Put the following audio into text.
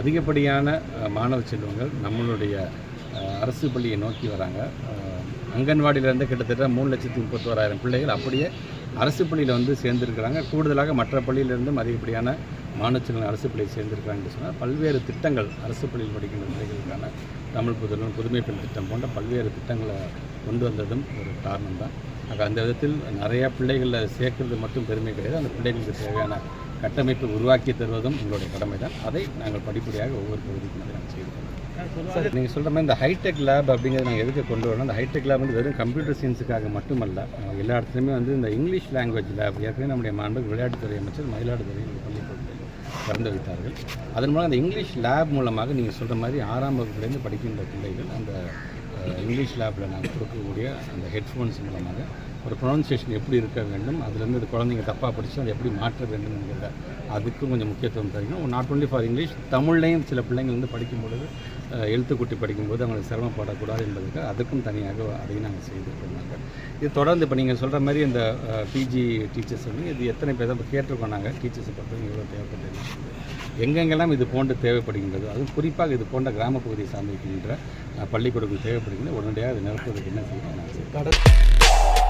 அதிகப்படியான மாணவ செல்வங்கள் நம்மளுடைய அரசு பள்ளியை நோக்கி வராங்க. அங்கன்வாடியிலேருந்து கிட்டத்தட்ட மூணு லட்சத்தி முப்பத்தோராயிரம் பிள்ளைகள் அப்படியே அரசு பள்ளியில் வந்து சேர்ந்துருக்கிறாங்க. கூடுதலாக மற்ற பள்ளியிலிருந்தும் அதிகப்படியான மாணவ அரசு பள்ளியில் சேர்ந்திருக்கிறாங்கன்னு சொன்னால் பல்வேறு திட்டங்கள் அரசு பள்ளியில் படிக்கின்ற பிள்ளைகளுக்கான தமிழ் புதல்வன் புதுமை பெண் திட்டம் போன்ற பல்வேறு திட்டங்களை கொண்டு வந்ததும் ஒரு காரணம் தான் ஆக அந்த விதத்தில் நிறையா பிள்ளைகளை சேர்க்கறது மட்டும் பெருமை கிடையாது. அந்த பிள்ளைகளுக்கு தேவையான கட்டமைப்பை உருவாக்கி தருவதும் எங்களுடைய கடமை தான் அதை நாங்கள் படிப்படியாக ஒவ்வொரு பகுதிக்கும் நாங்கள் செய்து சார் நீங்கள் சொல்கிற மாதிரி இந்த ஹைடெக் லேப் அப்படிங்கிறது நாங்கள் எதுக்கு கொண்டு வரணும்? அந்த ஹைடெக் லேப் வந்து வெறும் கம்ப்யூட்டர் சயின்ஸுக்காக மட்டுமல்ல எல்லா இடத்துலையுமே வந்து இந்த இங்கிலீஷ் லாங்குவேஜ் லேப் ஏற்கனவே நம்முடைய மாண்பு விளையாட்டுத்துறை அமைச்சர் மயிலாடுதுறை இந்த பள்ளிக்கூடத்தில் திறந்து வைத்தார்கள். அதன் மூலம் அந்த இங்கிலீஷ் லேப் மூலமாக நீங்கள் சொல்கிற மாதிரி ஆறாம் வகுப்புலேருந்து படிக்கின்ற பிள்ளைகள் அந்த இங்கிலீஷ் லேபில் நாங்கள் கொடுக்கக்கூடிய அந்த ஹெட்ஃபோன்ஸ் மூலமாக ஒரு ப்ரொனன்சியேஷன் எப்படி இருக்க வேண்டும் அதுலேருந்து அது குழந்தைங்க தப்பாக படித்து அதை எப்படி மாற்ற வேண்டும் அதுக்கும் கொஞ்சம் முக்கியத்துவம் தரணும் நாட் ஓன்லி ஃபார் இங்கிலீஷ் தமிழ்லையும் சில பிள்ளைங்கள் வந்து படிக்கும்பொழுது எழுத்துக்குட்டி படிக்கும்போது அவங்களுக்கு சிரமப்படக்கூடாது என்பதற்கு அதுக்கும் தனியாக அதையும் நாங்கள் செய்திருக்கோம் இது தொடர்ந்து இப்போ நீங்கள் சொல்கிற மாதிரி இந்த பிஜி டீச்சர்ஸ் வந்து இது எத்தனை பேர் தான் கேட்டிருக்கோம் நாங்கள் டீச்சர்ஸை பொறுத்தவரைக்கும் எவ்வளோ தேவைப்பட்டது. எங்கெங்கெல்லாம் இது போன்று தேவைப்படுகின்றது அதுவும் குறிப்பாக இது போன்ற கிராமப் பகுதியை சார்ந்திருக்கின்ற பள்ளிக்கூடங்கள் தேவைப்படுகின்ற உடனடியாக அதை நிரப்புவதற்கு என்ன செய்யணும்